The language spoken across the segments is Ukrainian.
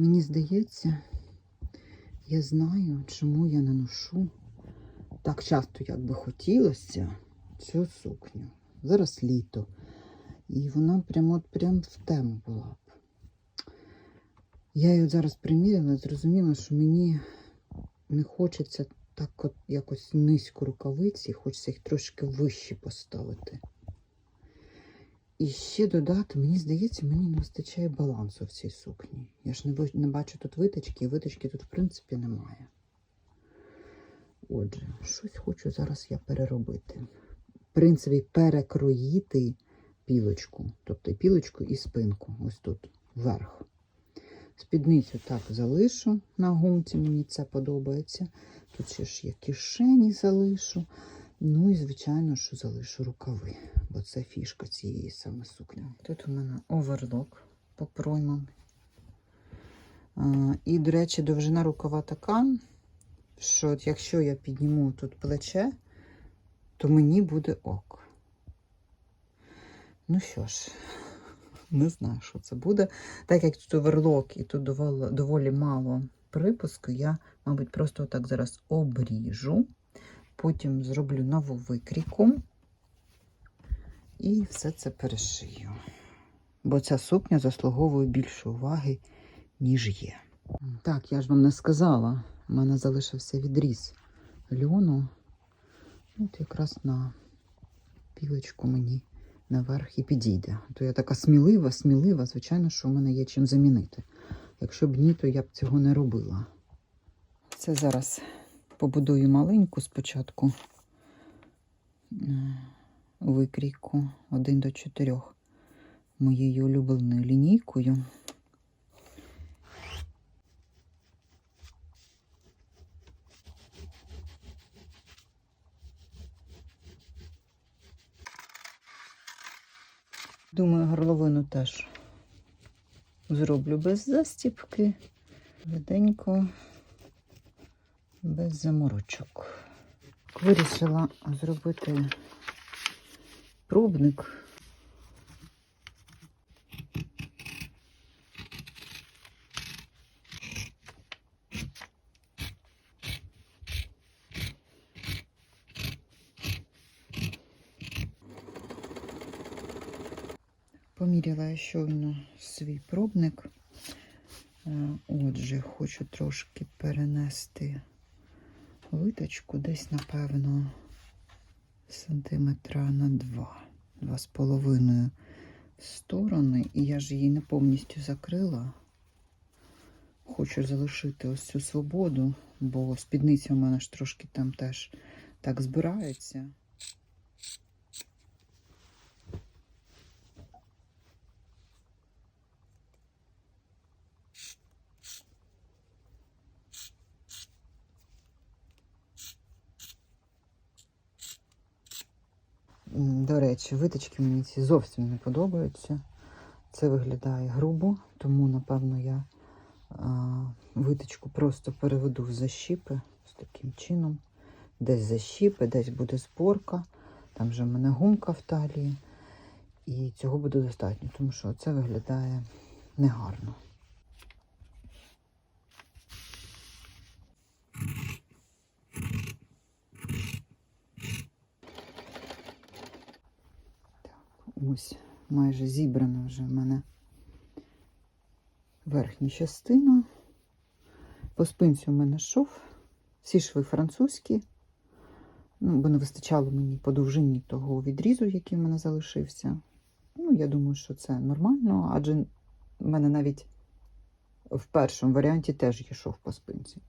Мені здається, я знаю, чому я не ношу так часто, як би хотілося, цю сукню. Зараз літо. І вона прямо от прям в тему була б. Я її зараз приміряла, зрозуміла, що мені не хочеться так от якось низько рукавиці, хочеться їх трошки вище поставити. І ще додати, мені здається, мені не вистачає балансу в цій сукні. Я ж не, бачу тут виточки, і виточки тут, в принципі, немає. Отже, щось хочу зараз я переробити. В принципі, перекроїти пілочку. Тобто пілочку і спинку. Ось тут, вверх. Спідницю так залишу на гумці, мені це подобається. Тут ще ж є кишені залишу. Ну і, звичайно, що залишу рукави, бо це фішка цієї саме сукні. Тут у мене оверлок по проймам. І, до речі, довжина рукава така, що от якщо я підніму тут плече, то мені буде ок. Ну що ж, не знаю, що це буде. Так як тут оверлок і тут доволі, доволі мало припуску, я, мабуть, просто так зараз обріжу. Потім зроблю нову викрійку і все це перешию. Бо ця сукня заслуговує більше уваги, ніж є. Так, я ж вам не сказала. У мене залишився відріз льону. От якраз на пілочку мені наверх і підійде. То я така смілива, смілива, звичайно, що в мене є чим замінити. Якщо б ні, то я б цього не робила. Це зараз побудую маленьку спочатку е, викрійку 1 до 4 моєю улюбленою лінійкою. Думаю, горловину теж зроблю без застіпки, швиденько, без заморочок. Вирішила зробити пробник. Поміряла я щойно свій пробник. Е, Отже, хочу трошки перенести виточку десь, напевно, сантиметра на два, два з половиною сторони. І я ж її не повністю закрила. Хочу залишити ось цю свободу, бо спідниця у мене ж трошки там теж так збирається. До речі, виточки мені ці зовсім не подобаються. Це виглядає грубо, тому, напевно, я а, виточку просто переведу в защіпи з таким чином. Десь защіпи, десь буде зборка. Там вже в мене гумка в талії. І цього буде достатньо, тому що це виглядає негарно. Ось майже зібрана вже в мене верхня частина. По спинці у мене шов. Всі шви французькі. Ну, бо не вистачало мені по довжині того відрізу, який в мене залишився. Ну, я думаю, що це нормально, адже в мене навіть в першому варіанті теж є шов по спинці.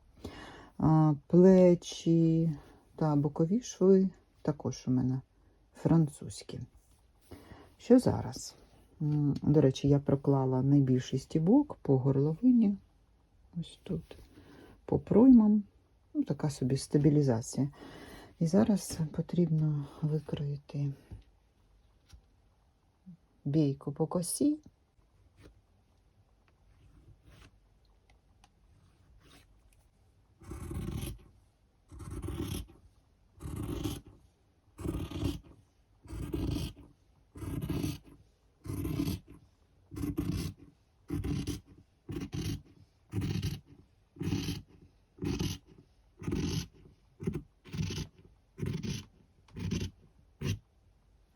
А, плечі та бокові шви також у мене французькі. Що зараз? До речі, я проклала найбільший стібок по горловині. Ось тут, по проймам. Ну, така собі стабілізація. І зараз потрібно викроїти бійку по косі.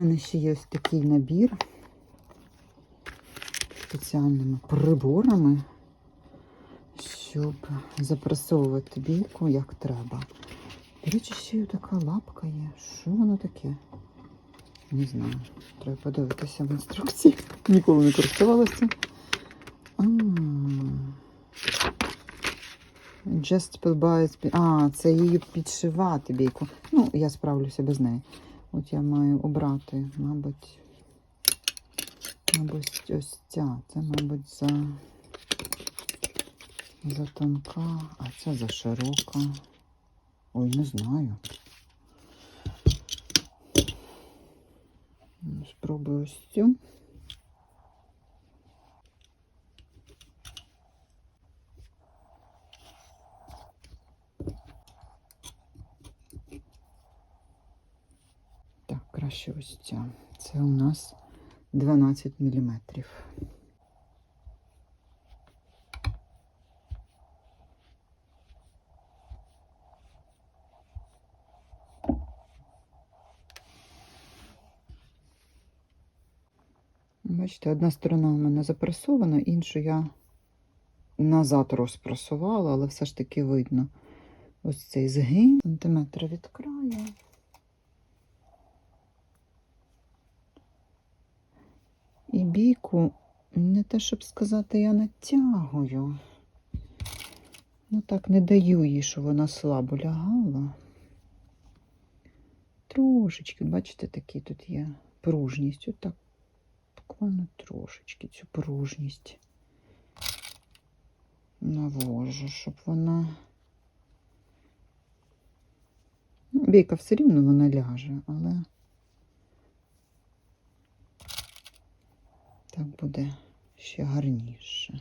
У мене ще є ось такий набір спеціальними приборами, щоб запресовувати бійку як треба. До речі, ще й така лапка є. Що воно таке? Не знаю. Треба подивитися в інструкції. Ніколи не користувалася. Just bias. А, це її підшивати бійку. Ну, я справлюся без неї. От я маю обрати, мабуть, мабуть, ось ця. Це, мабуть, за, за тонка, а це за широка. Ой, не знаю. Спробую ось цю. Так, ось ця. Це у нас 12 міліметрів. Бачите, одна сторона у мене запресована, іншу я назад розпресувала, але все ж таки видно ось цей згин. Сантиметр від краю. І бійку, не те, щоб сказати, я натягую. Ну так, не даю їй, щоб вона слабо лягала. Трошечки, бачите, такі тут є пружність. Отак, буквально трошечки цю пружність навожу, щоб вона. Ну, бійка все рівно вона ляже, але. Так буде ще гарніше.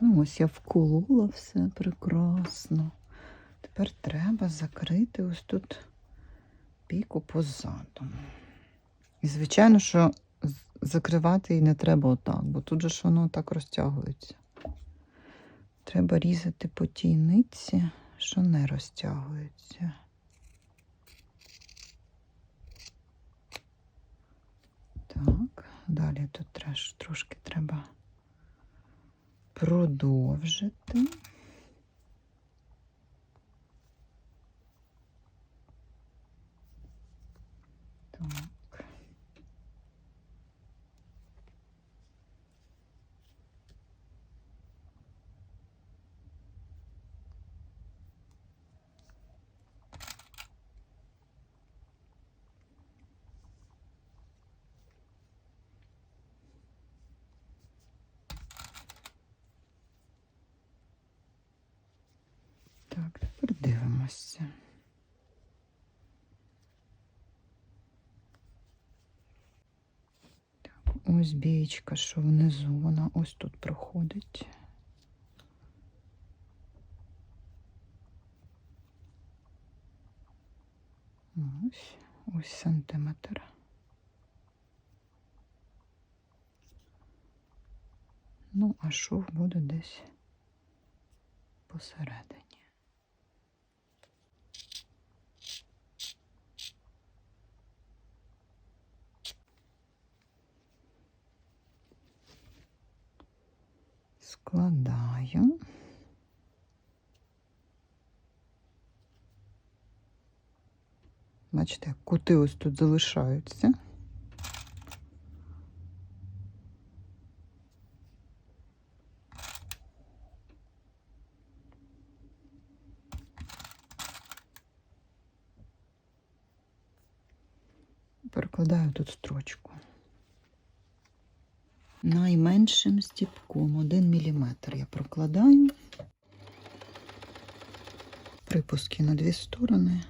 Ну, ось я вколола все прекрасно. Тепер треба закрити ось тут піку позаду. І, звичайно, що закривати її не треба отак, бо тут же ж воно так розтягується. Треба різати по тій нитці що не розтягується. Так, далі тут треш, трошки треба продовжити. Так. Так, тепер дивимося. Так, ось бієчка, що внизу, вона ось тут проходить. Ось, ось сантиметр. Ну, а шов буде десь посередині. Складаю. Бачите, кути ось тут залишаються. Перекладаю тут строчку. Найменшим стіпком 1 мм я прокладаю. Припуски на дві сторони.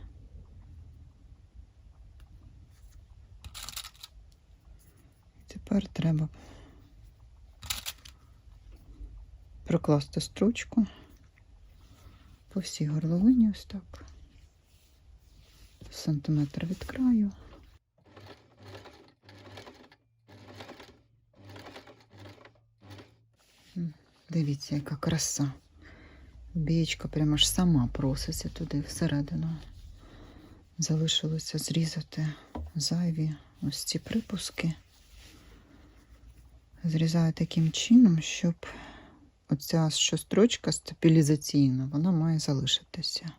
Тепер треба прокласти строчку по всій горловині ось так. Сантиметр від краю. Дивіться, яка краса. Бієчка прямо ж сама проситься туди всередину. Залишилося зрізати зайві ось ці припуски. Зрізаю таким чином, щоб оця що строчка стабілізаційна, вона має залишитися.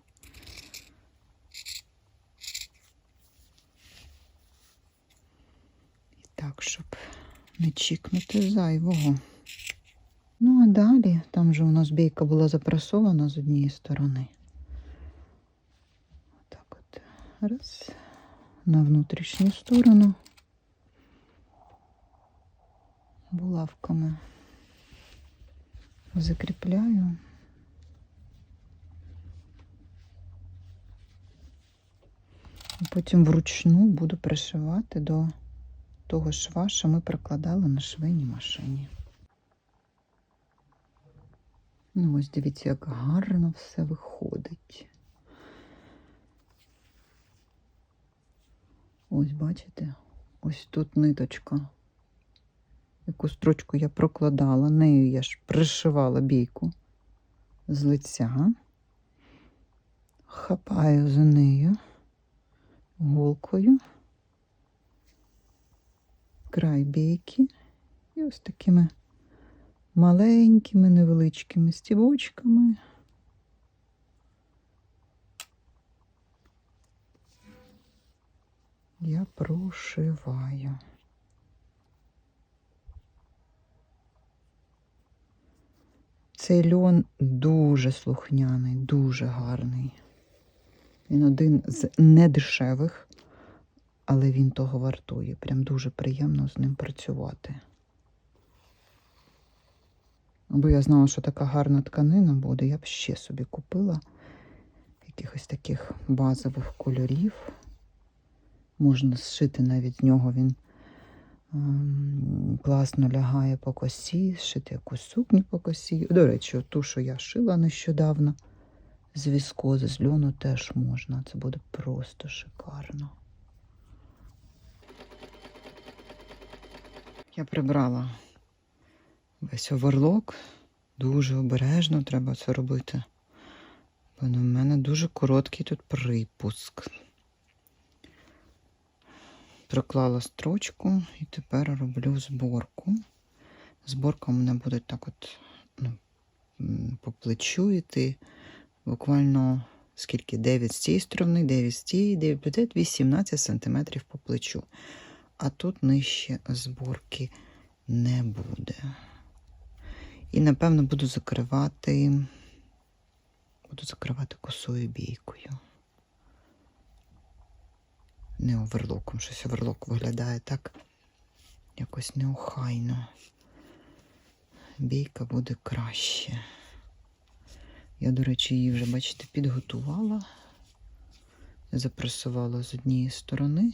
І так, щоб не чікнути зайвого. Далі, там же у нас бійка була запресована з однієї сторони. Так от, раз, на внутрішню сторону. Булавками закріпляю. Потім вручну буду пришивати до того шва, що ми прокладали на швейній машині. Ну, ось дивіться, як гарно все виходить. Ось, бачите? Ось тут ниточка. Яку строчку я прокладала, нею я ж пришивала бійку з лиця. Хапаю за нею голкою, край бійки і ось такими маленькими невеличкими стівочками. Я прошиваю. Цей льон дуже слухняний, дуже гарний. Він один з недешевих, але він того вартує. Прям дуже приємно з ним працювати. Аби я знала, що така гарна тканина буде, я б ще собі купила якихось таких базових кольорів. Можна зшити навіть з нього він ем, класно лягає по косі, зшити якусь сукню по косі. До речі, ту, що я шила нещодавно з віскози, з льону теж можна. Це буде просто шикарно. Я прибрала весь оверлок. Дуже обережно треба це робити. Бо в мене дуже короткий тут припуск. Проклала строчку і тепер роблю зборку. Зборка у мене буде так от ну, по плечу йти. Буквально скільки? 9 з цієї сторони, 9 з цієї, 9 буде 18 см по плечу. А тут нижче зборки не буде. І, напевно, буду закривати, буду закривати косою бійкою. Не оверлоком. Щось оверлок виглядає так якось неохайно. Бійка буде краще. Я, до речі, її вже, бачите, підготувала. Запресувала з однієї сторони.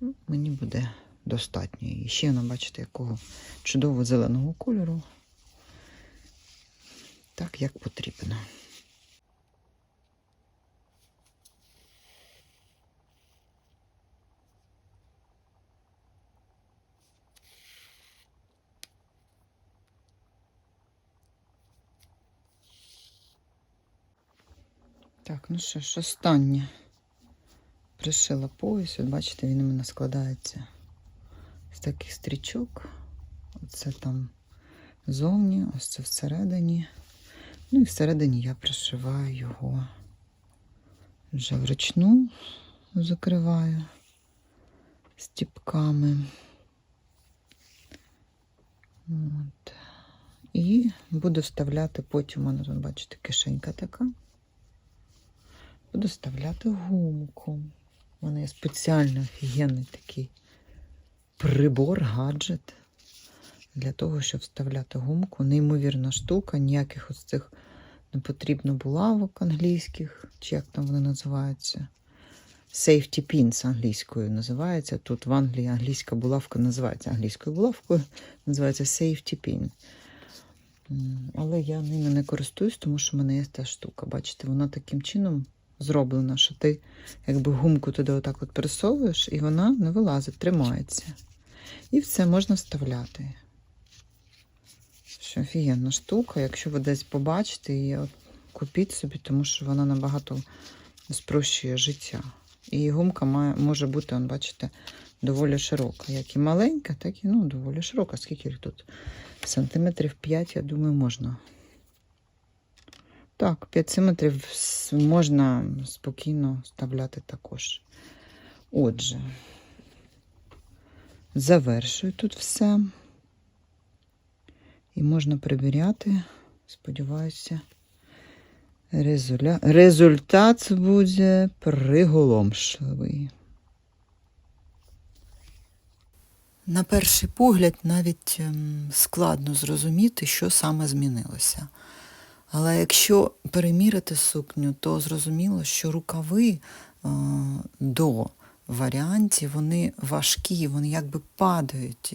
Ну, Мені буде достатньо. І ще вона, бачите, якого чудового зеленого кольору. Так, як потрібно. Так, ну що ж, останнє. Пришила пояс, от бачите, він у мене складається з таких стрічок. Оце там зовні, ось це всередині. Ну і всередині я пришиваю його вже вручну закриваю стіпками. От. І буду вставляти потім, у мене тут, бачите, кишенька така. Буду вставляти гумку. У мене є спеціально офігенний такий прибор, гаджет для того, щоб вставляти гумку. Неймовірна штука, ніяких ось цих не потрібно булавок англійських, чи як там вони називаються. Safety pins англійською називається. Тут в Англії англійська булавка називається англійською булавкою, називається safety pin. Але я ними не користуюсь, тому що в мене є та штука. Бачите, вона таким чином зроблена, що ти якби гумку туди отак от присовуєш, і вона не вилазить, тримається. І все можна вставляти. Коротше, офігенна штука. Якщо ви десь побачите її, купіть собі, тому що вона набагато спрощує життя. І гумка має, може бути, он, бачите, доволі широка. Як і маленька, так і ну, доволі широка. Скільки їх тут? Сантиметрів 5, я думаю, можна. Так, 5 сантиметрів можна спокійно вставляти також. Отже, завершую тут все. І можна перевіряти. Сподіваюся, резуля... результат буде приголомшливий. На перший погляд навіть ем, складно зрозуміти, що саме змінилося. Але якщо перемірити сукню, то зрозуміло, що рукави е, до варіантів вони важкі, вони якби падають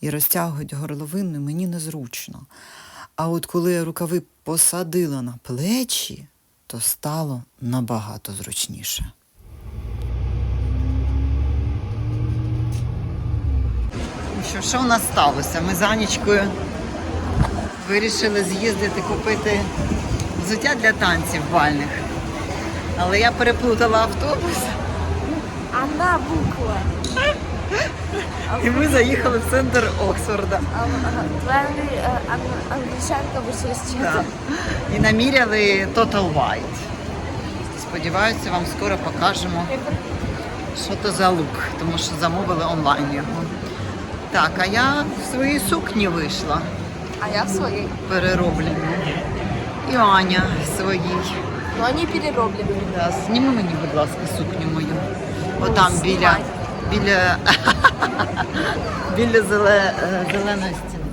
і, розтягують горловину, мені незручно. А от коли я рукави посадила на плечі, то стало набагато зручніше. Ну Що, що у нас сталося? Ми з Анічкою вирішили з'їздити купити взуття для танців бальних. Але я переплутала автобус, Одна буква. і ми заїхали в центр Оксфорда. Е, ан- англічанка Да. І наміряли Total White. Сподіваюся, вам скоро покажемо, що то за лук, тому що замовили онлайн його. Так, а я в своїй сукні вийшла, А я в своїй. перероблені. І Аня в своїй. Ну, вони перероблені. Да, зніми мені, будь ласка, сукню мою. Отам біля, біля, біля зеле, е, зеленої стіни.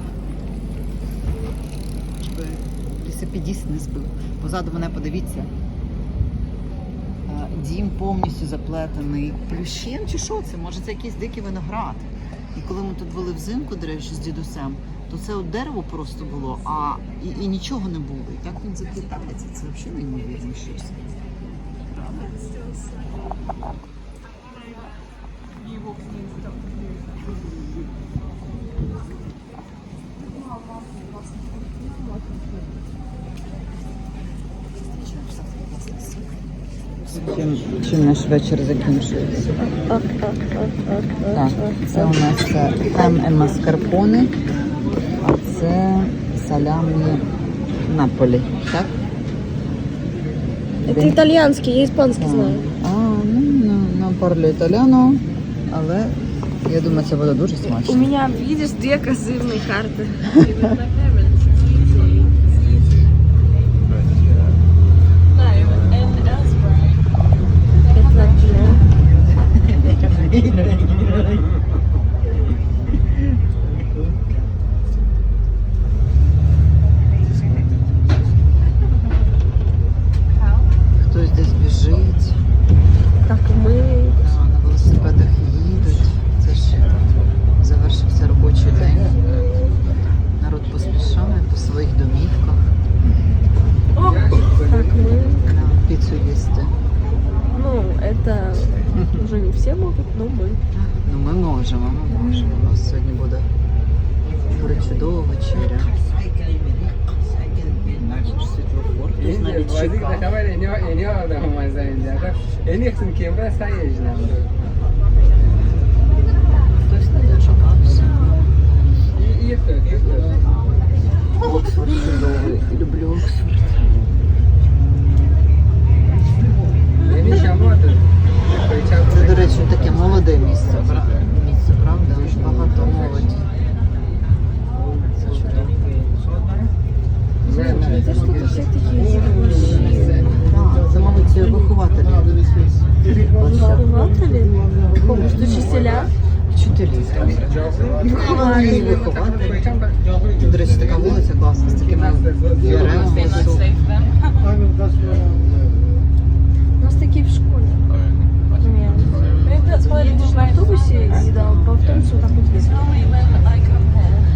Щоб не збив. Позаду мене подивіться. Е, Дім повністю заплетений плющем чи що це? Може це якийсь дикий виноград. І коли ми тут були взимку, до речі, з дідусем, то це от дерево просто було, а і, і нічого не було. І так він заплітається. Це взагалі неймовірно щось. Чим, чим наш вечір закінчується? Так, це у нас хем і маскарпоне, а це салямі Наполі, так? Це італійський, я іспанський знаю. А, ну, ну, на парлі італіано, але я думаю, це буде дуже смачно. У мене, видиш, дві козирні карти. Ще можуть, ну мы Ну Ми ну, можем. ми можемо. У нас сегодня будет буде чудова вечеря. Світлофор, хтось навіть чекав. Хтось не дочекався. Оксфорд чудовий. Люблю Оксфорд. Я не Це, до речі, таке молоде місце, місце, правда? Багато молоді. Це чудово. Так, це, мабуть, вихователі. Выхователи? Что. Вчителі. Вихователі вихователі.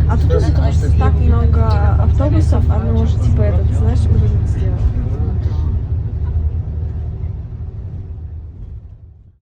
А тут из-за что так много автобусов, оно уже типа этот, знаешь, уже